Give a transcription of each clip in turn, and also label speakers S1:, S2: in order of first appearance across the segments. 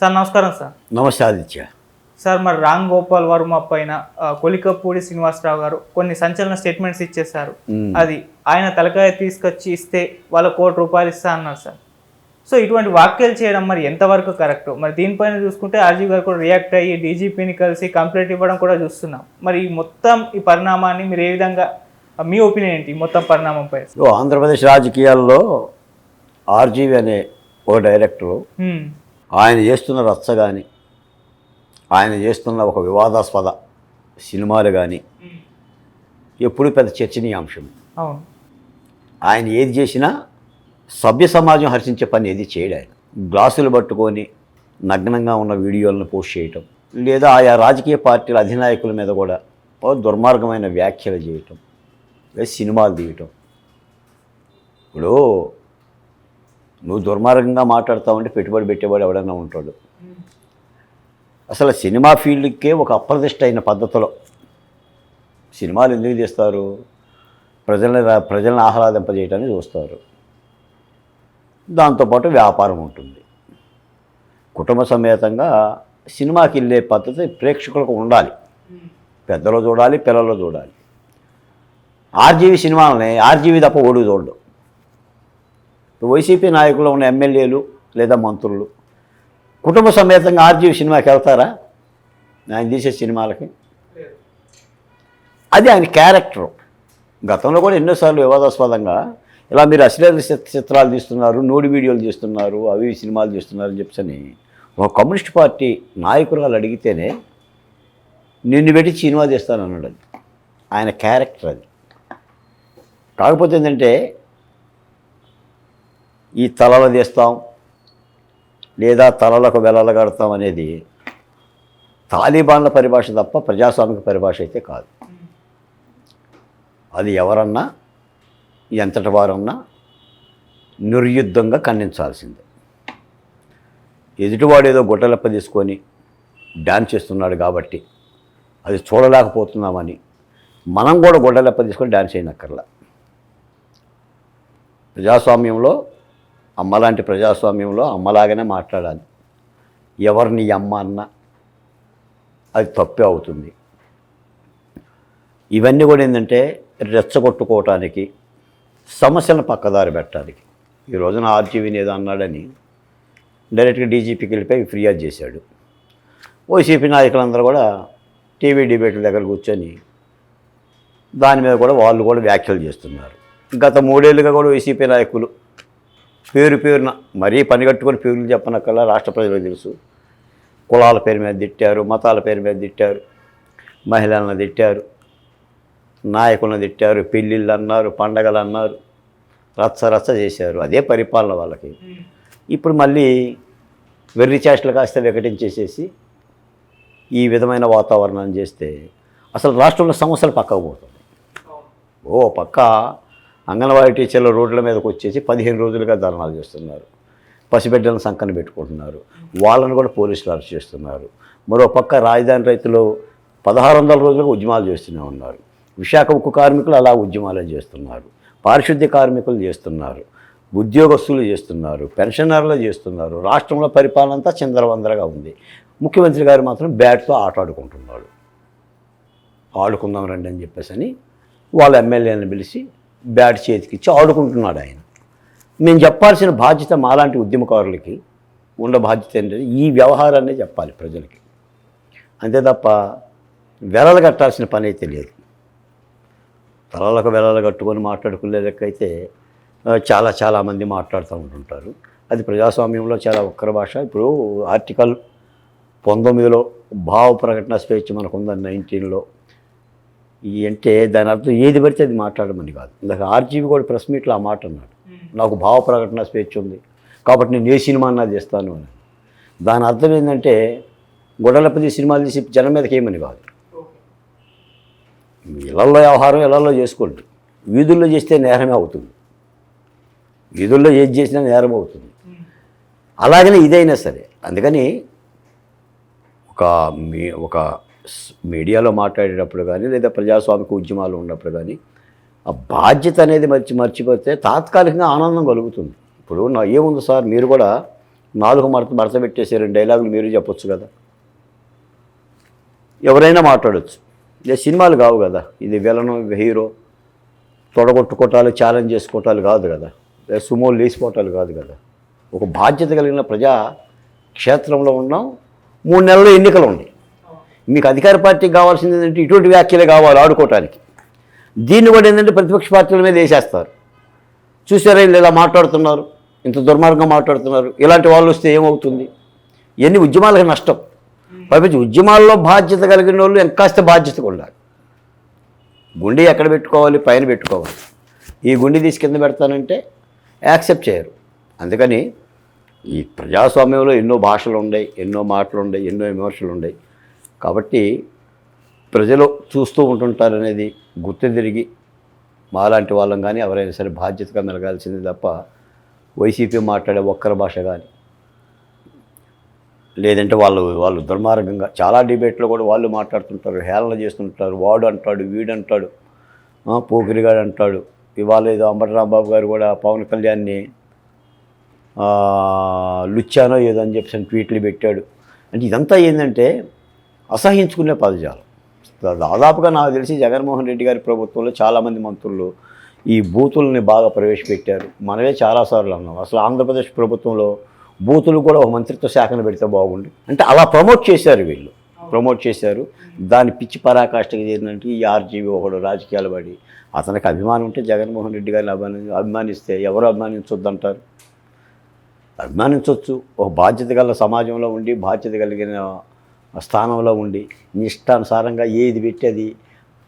S1: Sir నమస్కారం sir.
S2: నమస్తే Aditya.
S1: Sir మరి రామ్ గోపాల్ వర్మ పైన కొలికపూడి శ్రీనివాసరావు గారు కొన్ని సంచలన స్టేట్మెంట్స్ ఇచ్చేశారు.
S2: మ్మ్.
S1: అది ఆయన తలకాయ తీసుకొచ్చి ఇస్తే వాళ్ళ కోటి రూపాయలు ఇస్తా అన్నారు సార్. సో ఇటువంటి వ్యాఖ్యలు చేయడం మరి ఎంతవరకు కరెక్ట్? మరి దీనిపైన చూసుకుంటే ఆర్జీ గారు కూడా రియాక్ట్ అయ్యి డీజీపీని కలిసి కంప్లైంట్ ఇవ్వడం కూడా చూస్తున్నాం. మరి ఈ మొత్తం ఈ పరిణామాన్ని మీరు ఏ విధంగా మీ ఒపీనియన్ ఏంటి మొత్తం పరిణామంపై
S2: ఓ ఆంధ్రప్రదేశ్ రాజకీయాల్లో ఆర్జీవి అనే ఒక డైరెక్టరు. ఆయన చేస్తున్న రచ్చ కానీ ఆయన చేస్తున్న ఒక వివాదాస్పద సినిమాలు కానీ ఎప్పుడు పెద్ద చర్చనీయాంశం ఆయన ఏది చేసినా సభ్య సమాజం హర్షించే పని ఏది ఆయన. గ్లాసులు పట్టుకొని నగ్నంగా ఉన్న వీడియోలను పోస్ట్ చేయటం లేదా ఆయా రాజకీయ పార్టీల అధినాయకుల మీద కూడా దుర్మార్గమైన వ్యాఖ్యలు చేయటం లేదా సినిమాలు తీయటం. ఇప్పుడు నువ్వు దుర్మార్గంగా మాట్లాడతావంటే పెట్టుబడి పెట్టేవాడు ఎవడైనా ఉంటాడు. అసలు సినిమా ఫీల్డ్కే ఒక అప్రదిష్ట అయిన పద్ధతిలో సినిమాలు ఎందుకు తీస్తారు? ప్రజల్ని ప్రజలను ఆహ్లాదింపజేయటాన్ని చూస్తారు. దాంతోపాటు వ్యాపారం ఉంటుంది. కుటుంబ సమేతంగా సినిమాకి వెళ్ళే పద్ధతి ప్రేక్షకులకు ఉండాలి. పెద్దలు చూడాలి పిల్లలు చూడాలి. ఆర్జీవి సినిమాలని ఆర్జీవి తప్ప ఓడి చూడడం. వైసీపీ నాయకులు ఉన్న ఎమ్మెల్యేలు లేదా మంత్రులు. కుటుంబ సమేతంగా ఆర్జీవి సినిమాకి వెళ్తారా? ఆయన తీసే సినిమాలకి? అది ఆయన క్యారెక్టర్. గతంలో కూడా ఎన్నోసార్లు వివాదాస్పదంగా ఇలా మీరు అశ్లీల చిత్రాలు తీస్తున్నారు నోడి వీడియోలు తీస్తున్నారు అవి సినిమాలు తీస్తున్నారు అని చెప్పని ఒక కమ్యూనిస్ట్ పార్టీ నాయకురాలు అడిగితేనే నిన్ను పెట్టి సినిమా తీస్తాను అన్నాడు అది. ఆయన క్యారెక్టర్ అది. కాకపోతే ఏంటంటే ఈ తలలు తీస్తాం లేదా తలలకు వెలలు కడతాం అనేది తాలిబాన్ల పరిభాష తప్ప ప్రజాస్వామిక పరిభాష అయితే కాదు. అది ఎవరన్నా ఎంతటి వారన్నా నిర్యుద్ధంగా ఖండించాల్సిందే. ఎదుటివాడు ఏదో గుట్టలెప్ప తీసుకొని డ్యాన్స్ చేస్తున్నాడు కాబట్టి అది చూడలేకపోతున్నామని మనం కూడా గుడ్డలెప్ప తీసుకొని డ్యాన్స్ చేయనక్కర్లా. ప్రజాస్వామ్యంలో అమ్మలాంటి ప్రజాస్వామ్యంలో అమ్మలాగానే మాట్లాడాలి. ఎవరిని అమ్మ అన్న అది తప్పే అవుతుంది. ఇవన్నీ కూడా ఏంటంటే రెచ్చగొట్టుకోవటానికి సమస్యలను పక్కదారి పెట్టడానికి. ఈ రోజున ఆర్జీవీని ఏదో అన్నాడని డైరెక్ట్గా డీజీపీకి వెళ్ళిపోయి ఫిర్యాదు చేశాడు. వైసీపీ నాయకులందరూ కూడా టీవీ డిబేట్ల దగ్గర కూర్చొని దాని మీద కూడా వాళ్ళు కూడా వ్యాఖ్యలు చేస్తున్నారు. గత మూడేళ్ళుగా కూడా వైసీపీ నాయకులు పేరు పేరున మరీ పని కట్టుకొని పేర్లు చెప్పనక్కల్లా రాష్ట్ర ప్రజలకు తెలుసు. కులాల పేరు మీద తిట్టారు మతాల పేరు మీద తిట్టారు మహిళలను తిట్టారు నాయకులను తిట్టారు పెళ్ళిళ్ళు అన్నారు పండగలు అన్నారు రచ్చ రచ్చ చేశారు. అదే పరిపాలన వాళ్ళకి. ఇప్పుడు మళ్ళీ వెర్రి చేష్టలు కాస్త వికటించేసేసి ఈ విధమైన వాతావరణం చేస్తే అసలు రాష్ట్రంలో సమస్యలు పక్కకు పోతుంది ఓ పక్క అంగన్వాడీ టీచర్లు రోడ్ల మీదకి వచ్చేసి పదిహేను రోజులుగా ధర్నాలు చేస్తున్నారు. పసిబిడ్డలను సంకన పెట్టుకుంటున్నారు. వాళ్ళను కూడా పోలీసులు అరెస్ట్ చేస్తున్నారు. మరో పక్క రాజధాని రైతులు పదహారు వందల రోజులుగా ఉద్యమాలు చేస్తూనే ఉన్నారు. విశాఖ ఉక్కు కార్మికులు అలా ఉద్యమాలు చేస్తున్నారు. పారిశుద్ధ్య కార్మికులు చేస్తున్నారు. ఉద్యోగస్తులు చేస్తున్నారు. పెన్షనర్లు చేస్తున్నారు. రాష్ట్రంలో పరిపాలన అంతా చిందరవందరగా ఉంది. ముఖ్యమంత్రి గారు మాత్రం బ్యాట్తో ఆటాడుకుంటున్నాడు. ఆడుకుందాం రండి అని చెప్పేసి అని వాళ్ళ ఎమ్మెల్యేలను పిలిచి బ్యాట్ చేతికిచ్చి ఆడుకుంటున్నాడు ఆయన. మేము చెప్పాల్సిన బాధ్యత మాలాంటి ఉద్యమకారులకి ఉన్న బాధ్యత ఏంటంటే ఈ వ్యవహారాన్ని చెప్పాలి ప్రజలకి. అంతే తప్ప వెలలు కట్టాల్సిన పని అయితే లేదు. తలలకు వెలలు కట్టుకొని మాట్లాడుకునే లెక్కైతే చాలా చాలామంది మాట్లాడుతూ ఉంటుంటారు. అది ప్రజాస్వామ్యంలో చాలా ఒక్కర భాష. ఇప్పుడు ఆర్టికల్ పంతొమ్మిదిలో భావ ప్రకటన స్వేచ్ఛ మనకు ఉందని నైన్టీన్లో అంటే దాని అర్థం ఏది పడితే అది మాట్లాడమని కాదు. ఇందాక ఆర్జీబీ కూడా ప్రెస్ మీట్లో ఆ మాట అన్నాడు. నాకు భావ ప్రకటన స్వేచ్ఛ ఉంది. కాబట్టి నేను ఏ సినిమా అన్నా చేస్తాను అని. దాని అర్థం ఏంటంటే గొడవలపతి సినిమాలు తీసి జనం మీదకి ఏమని కాదు. ఇళ్ళలో వ్యవహారం ఇళ్ళలో చేసుకోండి. వీధుల్లో చేస్తే నేరమే అవుతుంది. వీధుల్లో ఏది చేసినా నేరం అవుతుంది. అలాగనే ఇదైనా సరే. అందుకని ఒక మీ ఒక మీడియాలో మాట్లాడేటప్పుడు కానీ లేదా ప్రజాస్వామిక ఉద్యమాలు ఉన్నప్పుడు కానీ ఆ బాధ్యత అనేది మర్చి మర్చిపోతే తాత్కాలికంగా ఆనందం కలుగుతుంది. ఇప్పుడు నా ఏముంది సార్ మీరు కూడా నాలుగు మడత మడత పెట్టేసే రెండు డైలాగులు మీరు చెప్పొచ్చు కదా. ఎవరైనా మాట్లాడొచ్చు. ఇదే సినిమాలు కావు కదా. ఇది విలను హీరో తొడగొట్టుకోవటాలు ఛాలెంజ్ చేసుకోవటాలు కాదు కదా. లేదా సుమోలు లేచిపోవటాలు కాదు కదా. ఒక బాధ్యత కలిగిన ప్రజా క్షేత్రంలో ఉన్నాం. మూడు నెలలు ఎన్నికలు ఉన్నాయి. మీకు అధికార పార్టీకి కావాల్సింది ఏంటంటే ఇటువంటి వ్యాఖ్యలే కావాలి ఆడుకోవటానికి. దీన్ని కూడా ఏంటంటే ప్రతిపక్ష పార్టీల మీద వేసేస్తారు. చూసారా వీళ్ళు ఇలా మాట్లాడుతున్నారు ఇంత దుర్మార్గంగా మాట్లాడుతున్నారు ఇలాంటి వాళ్ళు వస్తే ఏమవుతుంది? ఇవన్నీ ఉద్యమాలకు నష్టం. పైపించి ఉద్యమాల్లో బాధ్యత కలిగిన వాళ్ళు ఎంకాస్త బాధ్యతగా ఉండాలి గుండె ఎక్కడ పెట్టుకోవాలి? పైన పెట్టుకోవాలి. ఈ గుండె తీసి కింద పెడతానంటే యాక్సెప్ట్ చేయరు. అందుకని ఈ ప్రజాస్వామ్యంలో ఎన్నో భాషలు ఉన్నాయి ఎన్నో మాటలు ఉన్నాయి ఎన్నో విమర్శలు ఉన్నాయి కాబట్టి ప్రజలు చూస్తూ ఉంటుంటారనేది గుర్తు తిరిగి మాలాంటి వాళ్ళం కానీ ఎవరైనా సరే బాధ్యతగా మెలగాల్సింది తప్ప వైసీపీ మాట్లాడే ఒక్కరి భాష కానీ లేదంటే వాళ్ళు వాళ్ళు దుర్మార్గంగా చాలా డిబేట్లో కూడా వాళ్ళు మాట్లాడుతుంటారు హేళన చేస్తుంటారు వాడు అంటాడు వీడు అంటాడు పోకిరిగాడు అంటాడు ఇవాళ ఏదో అంబటరాంబాబు గారు కూడా పవన్ కళ్యాణ్ని లుచ్చానో ఏదో అని చెప్పి ట్వీట్లు పెట్టాడు. అంటే ఇదంతా ఏంటంటే అసహించుకునే పదజాలం. దాదాపుగా నాకు తెలిసి జగన్మోహన్ రెడ్డి గారి ప్రభుత్వంలో చాలామంది మంత్రులు ఈ బూతుల్ని బాగా ప్రవేశపెట్టారు. మనమే చాలాసార్లు అన్నాం. అసలు ఆంధ్రప్రదేశ్ ప్రభుత్వంలో బూతులు కూడా ఒక మంత్రిత్వ శాఖను పెడితే బాగుండు. అంటే అలా ప్రమోట్ చేశారు వీళ్ళు. ప్రమోట్ చేశారు. దాని పిచ్చి పరాకాష్ఠకి చేరినట్టు ఈ ఆర్జీవి ఒకడు రాజకీయాలు పడి అతనికి అభిమానం ఉంటే జగన్మోహన్ రెడ్డి గారిని అభిమాని అభిమానిస్తే ఎవరు అభిమానించొద్దంటారు? అభిమానించవచ్చు ఒక బాధ్యత గల సమాజంలో ఉండి బాధ్యత కలిగిన స్థానంలో ఉండి నిష్టానుసారంగా ఏది పెట్టి అది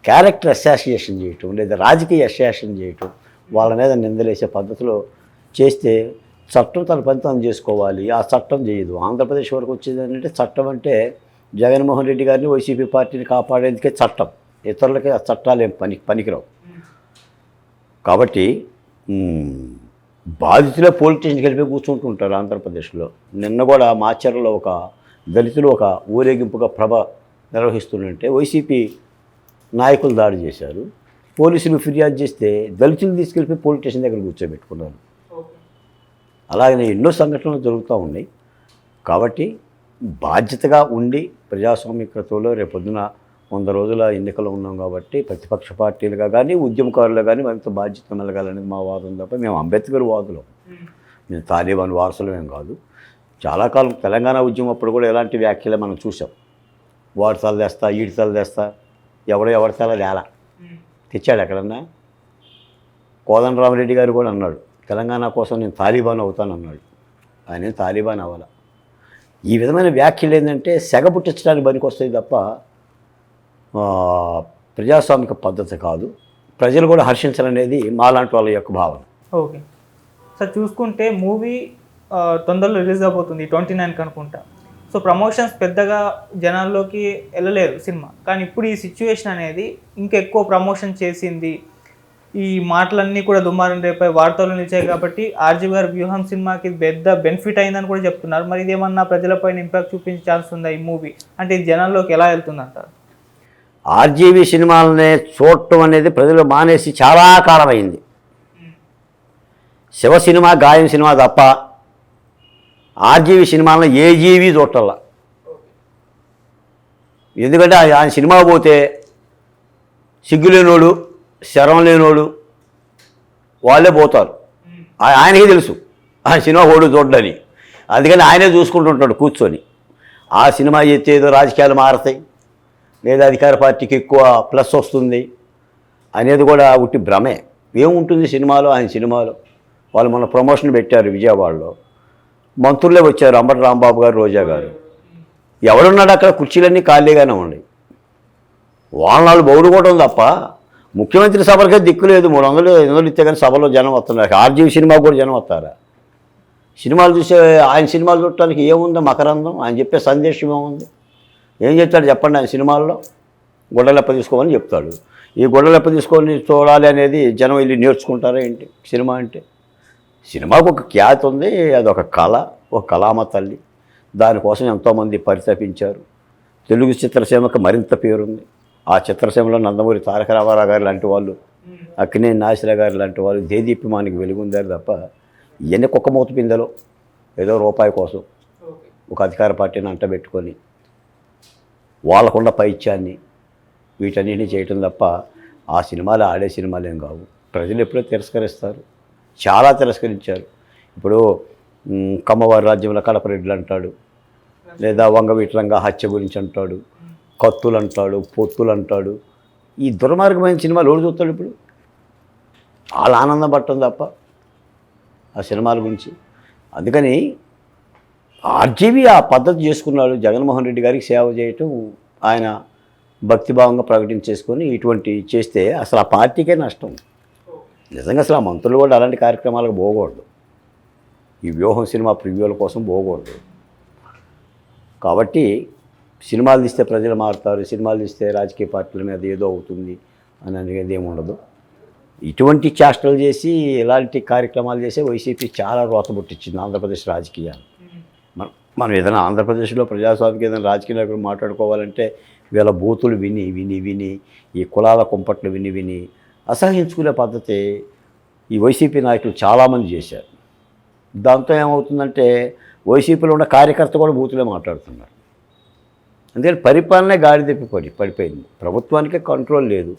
S2: క్యారెక్టర్ అసోసియేషన్ చేయటం లేదా రాజకీయ అసోసియేషన్ చేయటం వాళ్ళ మీద నిందలేసే పద్ధతిలో చేస్తే చట్టం తన పని చేసుకోవాలి ఆ చట్టం చేయదు. ఆంధ్రప్రదేశ్ వరకు వచ్చేది ఏంటంటే చట్టం అంటే జగన్మోహన్ రెడ్డి గారిని వైసీపీ పార్టీని కాపాడేందుకే చట్టం. ఇతరులకి ఆ చట్టాలు ఏం పని పనికిరావు. కాబట్టి బాధితులే పోలీస్ స్టేషన్కి వెళ్ళిపోయి కూర్చుంటుంటారు ఆంధ్రప్రదేశ్లో. నిన్న కూడా మాచర్లో ఒక దళితులు ఒక ఊరేగింపుగా ప్రభ నిర్వహిస్తుంటే వైసీపీ నాయకులు దాడి చేశారు. పోలీసులు ఫిర్యాదు చేస్తే దళితులు తీసుకెళ్ళిపోయి పోలీస్ స్టేషన్ దగ్గర కూర్చోబెట్టుకున్నారు. అలాగనే ఎన్నో సంఘటనలు జరుగుతూ ఉన్నాయి. కాబట్టి బాధ్యతగా ఉండి ప్రజాస్వామికతలో రేపొద్దున వంద రోజుల ఎన్నికలు ఉన్నాం కాబట్టి ప్రతిపక్ష పార్టీలుగా కానీ ఉద్యమకారులుగా కానీ మరింత బాధ్యత మెలగాలనేది మా వాదం తప్ప మేము అంబేద్కర్ వాదులం. మేము తాలిబాన్ వారసులమేం కాదు. చాలా కాలం తెలంగాణ ఉద్యమం అప్పుడు కూడా ఎలాంటి వ్యాఖ్యలే మనం చూసాం. వాడి తల తెస్తా ఈడి తల తెస్తా ఎవడో ఎవరి తల తెచ్చాడు ఎక్కడన్నా? కోదండరామరెడ్డి గారు కూడా అన్నాడు తెలంగాణ కోసం నేను తాలిబాన్ అవుతాను అన్నాడు. ఆయన తాలిబాన్ అవ్వాల? ఈ విధమైన వ్యాఖ్యలు ఏంటంటే సెగ పుట్టించడానికి పనికొస్తుంది తప్ప ప్రజాస్వామిక పద్ధతి కాదు. ప్రజలు కూడా హర్షించాలనేది మాలాంటి వాళ్ళ యొక్క భావన.
S1: ఓకే. సార్ చూసుకుంటే మూవీ తొందరలో రిలీజ్ అవబోతుంది ట్వంటీ నైన్కి అనుకుంటా సో ప్రమోషన్స్ పెద్దగా జనాల్లోకి వెళ్ళలేదు సినిమా. కానీ ఇప్పుడు ఈ సిచ్యువేషన్ అనేది ఇంకా ఎక్కువ ప్రమోషన్ చేసింది. ఈ మాటలన్నీ కూడా దుమారం రేపై వార్తలు నిలిచాయి కాబట్టి ఆర్జీ గారి వ్యూహం సినిమాకి పెద్ద బెనిఫిట్ అయిందని కూడా చెప్తున్నారు. మరి ఇదేమన్నా ప్రజలపైన ఇంపాక్ట్ చూపించే ఛాన్స్ ఉందా ఈ మూవీ? అంటే జనాల్లోకి ఎలా వెళ్తుంది అంటారు
S2: ఆర్జీవీ సినిమాలనే చూడటం అనేది ప్రజలు మానేసి చాలా కాలమైంది. శివ సినిమా గాయం సినిమా తప్ప ఆర్జీవీ సినిమాలను ఏ జీవి చూడటల్లా ఎందుకంటే ఆయన సినిమా పోతే సిగ్గు లేనోడు శరం లేనోడు వాళ్ళే పోతారు. ఆ- ఆయనకే తెలుసు. ఆ సినిమా ఓడు చూడని అందుకని ఆయనే చూసుకుంటుంటాడు కూర్చొని. ఆ సినిమా చేస్తే ఏదో రాజకీయాలు మారతాయి. లేదా అధికార పార్టీకి ఎక్కువ ప్లస్ వస్తుంది. అనేది కూడా ఉట్టి భ్రమే. ఏముంటుంది సినిమాలో? ఆయన సినిమాలో వాళ్ళు మన ప్రమోషన్ పెట్టారు విజయవాడలో. మంత్రులే వచ్చారు అంబటి రాంబాబు గారు రోజా గారు. ఎవడున్నాడు అక్కడ? కుర్చీలన్నీ ఖాళీగానే ఉన్నాయి వాళ్ళ నాలుగు బౌడుకోవడం తప్ప ముఖ్యమంత్రి సభలకే దిక్కు లేదు. మూడు వందలు ఐదు వందలు ఇస్తే కానీ సభలో జనం వస్తున్నారు. ఆర్జీవి సినిమాకు కూడా జనం వస్తారా? సినిమాలు చూసే ఆయన సినిమాలు చూడటానికి ఏముందో? మకరందం? ఆయన చెప్పే సందేశం ఏముంది? ఏం చెప్తాడు చెప్పండి ఆయన సినిమాల్లో? గుడ్డలెప్ప తీసుకోమని చెప్తాడు. ఈ గుడ్డలెప్ప తీసుకొని చూడాలి అనేది జనం వెళ్ళి నేర్చుకుంటారా ఏంటి? సినిమా అంటే? సినిమాకు ఒక ఖ్యాతి ఉంది అదొక కళ ఒక కళామ తల్లి. దానికోసం ఎంతోమంది పరితపించారు. తెలుగు చిత్రసీమకు మరింత పేరుంది. ఆ చిత్రసీమలో నందమూరి తారక రామారావు గారు లాంటి వాళ్ళు అక్కినే నాసిరా గారు లాంటి వాళ్ళు దేదీప్యమానికి వెలుగుందారు తప్ప ఇవన్నీ కుక్క మూత పిందెలో ఏదో రూపాయి కోసం ఒక అధికార పార్టీని అంటబెట్టుకొని వాళ్ళకున్న పైత్యాన్ని వీటన్నిటిని చేయటం తప్ప ఆ సినిమాలు ఆడే సినిమాలు ఏం కావు. ప్రజలు ఎప్పుడో తిరస్కరిస్తారు. చాలా తిరస్కరించారు. ఇప్పుడు కమ్మవారి రాజ్యంలో కడపరెడ్లు అంటాడు. లేదా వంగవీట్లంగా హత్య గురించి అంటాడు. కత్తులు అంటాడు పొత్తులు అంటాడు ఈ దుర్మార్గమైన సినిమాలు ఎవడు చూస్తాడు ఇప్పుడు? వాళ్ళ ఆనందం పట్టడం తప్ప ఆ సినిమాల గురించి. అందుకని ఆర్జీవి ఆ పద్ధతి చేసుకున్నాడు. జగన్మోహన్ రెడ్డి గారికి సేవ చేయటం ఆయన భక్తిభావంగా ప్రకటించేసుకొని ఇటువంటి చేస్తే అసలు ఆ పార్టీకే నష్టం. నిజంగా అసలు ఆ మంత్రులు కూడా అలాంటి కార్యక్రమాలకు పోకూడదు. ఈ వ్యూహం సినిమా ప్రివ్యూల కోసం పోకూడదు. కాబట్టి సినిమాలు తీస్తే ప్రజలు మారుతారు సినిమాలు తీస్తే రాజకీయ పార్టీల మీద ఏదో అవుతుంది అని అనేది ఏముండదు ఉండదు. ఇటువంటి చేష్టలు చేసి ఇలాంటి కార్యక్రమాలు చేసే వైసీపీ చాలా రోత పుట్టించింది ఆంధ్రప్రదేశ్ రాజకీయాలు. మనం మనం ఏదైనా ఆంధ్రప్రదేశ్లో ప్రజాస్వామికి ఏదైనా రాజకీయ నాయకులు మాట్లాడుకోవాలంటే వీళ్ళ బూతులు విని విని విని ఈ కులాల కుంపట్లు విని విని అసహించుకునే పద్ధతి ఈ వైసీపీ నాయకులు చాలామంది చేశారు. దాంతో ఏమవుతుందంటే వైసీపీలో ఉన్న కార్యకర్త కూడా బూతులే మాట్లాడుతున్నారు. అందుకని పరిపాలనే గాడి తెప్పి పడి పడిపోయింది. ప్రభుత్వానికే కంట్రోల్ లేదు.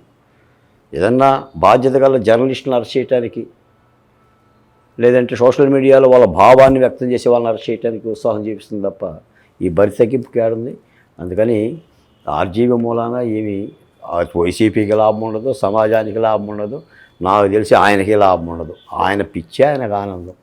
S2: ఏదన్నా బాధ్యత గల జర్నలిస్టులను అరెస్ట్ చేయడానికి లేదంటే సోషల్ మీడియాలో వాళ్ళ భావాన్ని వ్యక్తం చేసే వాళ్ళని అరెస్ట్ చేయడానికి ఉత్సాహం చూపిస్తుంది తప్ప ఈ బరి తగ్గింపుకి కేడుంది అందుకని ఆర్జీవీ మూలాన ఏమి వైసీపీకి లాభం ఉండదు సమాజానికి లాభం ఉండదు. నాకు తెలిసి ఆయనకి లాభం ఉండదు. ఆయన పిచ్చే ఆయనకు ఆనందం.